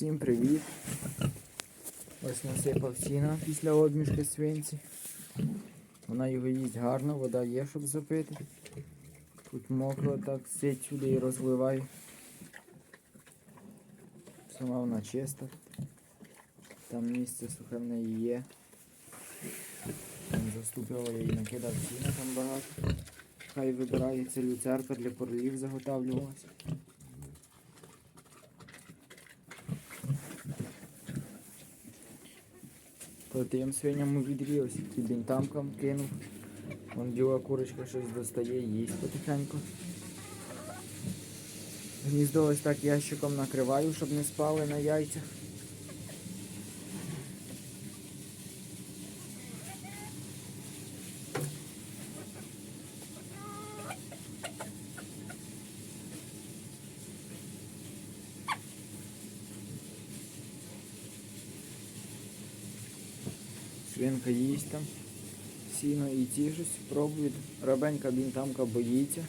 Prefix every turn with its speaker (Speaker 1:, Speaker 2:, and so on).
Speaker 1: Всім привіт! Ось насипав сіна після обмішки свинці. Вона його їсть гарно, вода є, щоб запити. Тут мокро, так сить сюди і розливаю. Сама вона чиста. Там місце сухе в неї є. Там заступила, я їй накидав сіна там багато. Хай вибирається люцерка для королів заготавлювалася. То тим свиням у відрі, ось бінтамкам кинув. Вон біла курочка щось достає, їсть потихеньку. Гніздо ось так ящиком накриваю, щоб не спали на яйцях. Свинка їсть там. Сіно і тішусь, пробують. Рабенька бінтамка боїться.